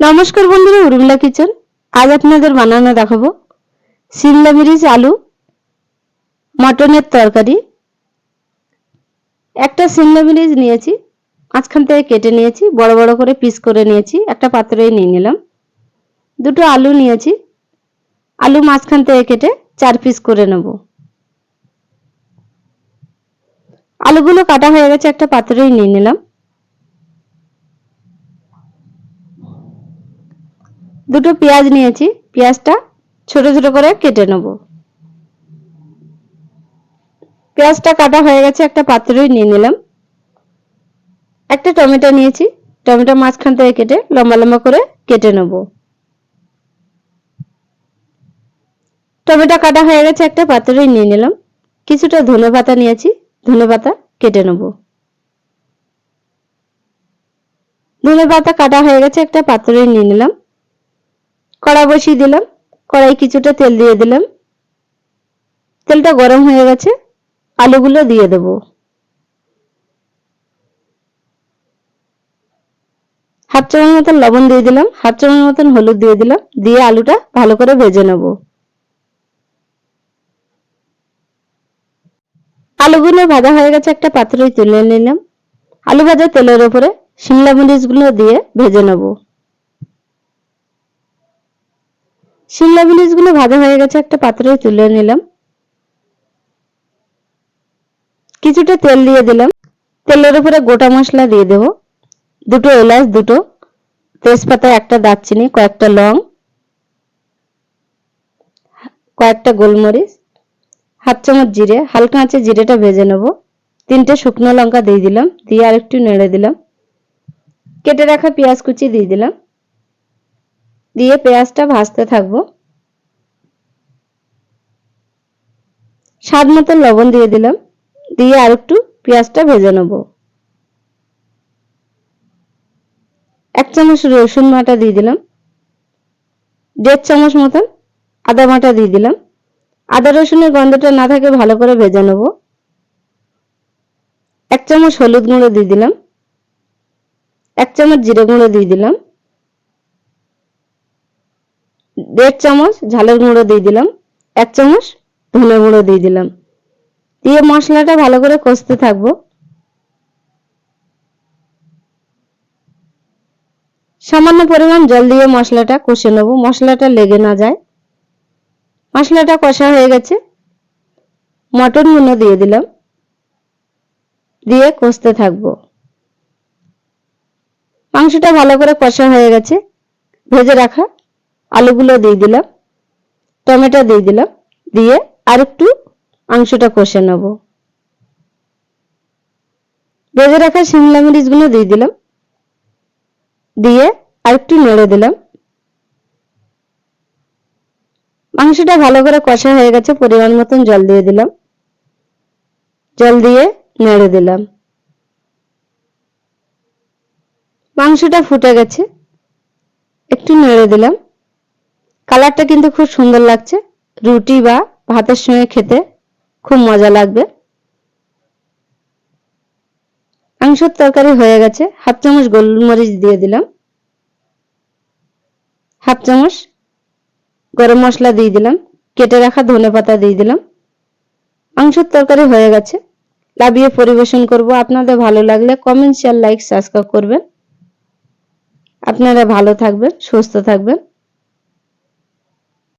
নমস্কার বন্ধুরা, উর্মিলা কিচেন। আজ আপনাদের বানানো দেখাবো শিমলা মিরিচ, আলু, মটনের তরকারি। একটা শিমলা মিরিচ নিয়েছি, মাঝখান থেকে কেটে নিয়েছি, বড় বড় করে পিস করে নিয়েছি, একটা পাত্রে নিয়ে নিলাম। দুটো আলু নিয়েছি, আলু মাঝখান থেকে কেটে চার পিস করে নেব। আলুগুলো কাটা হয়ে গেছে, একটা পাত্রেই নিয়ে নিলাম। দুটো পেঁয়াজ নিয়েছি, পেঁয়াজটা ছোট ছোট করে কেটে নেব। পেঁয়াজটা কাটা হয়ে গেছে, একটা পাত্রই নিয়ে নিলাম। একটা টমেটো নিয়েছি, টমেটো মাঝখান থেকে কেটে লম্বা লম্বা করে কেটে নেব। টমেটো কাটা হয়ে গেছে, একটা পাত্রই নিয়ে নিলাম। কিছুটা ধনে পাতা নিয়েছি, ধনে পাতা কেটে নেব। ধনে পাতা কাটা হয়ে গেছে, একটা পাত্রই নিয়ে নিলাম। কড়া বসিয়ে দিলাম। কড়াই কিছুটা তেল দিয়ে দিলাম। তেলটা গরম হয়ে গেছে। আলুগুলো দিয়ে দেব। হাফ চামচ মতন লবণ দিয়ে দিলাম। হাফ চামচ মতন হলুদ দিয়ে দিলাম। দিয়ে আলুটা ভালো করে ভেজে নেব। আলুগুলো ভাজা হয়ে গেছে একটা পাত্রে তুলে নিলাম। আলু ভাজা তেলের উপরে শিমলা মরিচগুলো দিয়ে ভেজে নেব। শিমলা গুলো ভাজা হয়ে গেছে, একটা পাত্রে তুলে নিলাম। কিছুটা তেল দিয়ে দিলাম। তেলের উপরে গোটা মশলা দিয়ে দেব। দুটো এলাচ, দুটো তেজপাতা, একটা দারচিনি, কয়েকটা লং, কয়েকটা গোলমরিচ, হাফ চামচ জিরে, হালকা আঁচে জিরেটা ভেজে নেব। তিনটে শুকনো লঙ্কা দিয়ে দিলাম, দিয়ে আরেকটু নেড়ে দিলাম। কেটে রাখা পেঁয়াজ কুচি দিয়ে দিলাম। দিয়ে পেঁয়াজটা ভাজতে থাকব। স্বাদ মতো লবণ দিয়ে দিলাম। দিয়ে আর একটু পেঁয়াজটা ভেজে নেব। এক চামচ রসুন বাটা দিয়ে দিলাম। দেড় চামচ মতন আদা বাটা দিয়ে দিলাম। আদা রসুনের গন্ধটা না থাকে ভালো করে ভেজে নেব। এক চামচ হলুদ গুঁড়ো দিয়ে দিলাম। এক চামচ জিরে গুঁড়ো দিয়ে দিলাম। দেড় চামচ ঝালের গুঁড়ো দিয়ে দিলাম, এক চামচ ধনে গুঁড়ো দিয়ে দিলাম। দিয়ে মশলাটা ভালো করে কষতে থাকব। সামান্য পরিমাণ জল দিয়ে মশলাটা কষে নেব। মশলাটা লেগে না যায়। মশলাটা কষা হয়ে গেছে। মটন গুঁড়ো দিয়ে দিলাম। দিয়ে কষতে থাকব। মাংসটা ভালো করে কষা হয়ে গেছে। ভেজে রাখা আলুগুলো দিয়ে দিলাম, টমেটো দিয়ে দিলাম, দিয়ে আর একটু মাংসটা কষে নেব। ভেজে রাখা শিমলা মরিচগুলো দিয়ে দিলাম, দিয়ে আর একটু নেড়ে দিলাম। মাংসটা ভালো করে কষা হয়ে গেছে, পরিমাণ মতন জল দিয়ে দিলাম। জল দিয়ে নেড়ে দিলাম। মাংসটা ফুটে গেছে, একটু নেড়ে দিলাম। কালারটা কিন্তু খুব সুন্দর লাগছে। রুটি বা ভাতের সঙ্গে খেতে খুব মজা লাগবে। মাংসর তরকারি হয়ে গেছে। হাফ চামচ গোলমরিচ দিয়ে দিলাম। হাফ চামচ গরম মশলা দিয়ে দিলাম। কেটে রাখা ধনে পাতা দিয়ে দিলাম। মাংসর তরকারি হয়ে গেছে। লাভিয়ে পরিবেশন করব। আপনাদের ভালো লাগলে কমেন্ট শেয়ার লাইক সাবস্ক্রাইব করবেন। আপনারা ভালো থাকবেন, সুস্থ থাকবেন।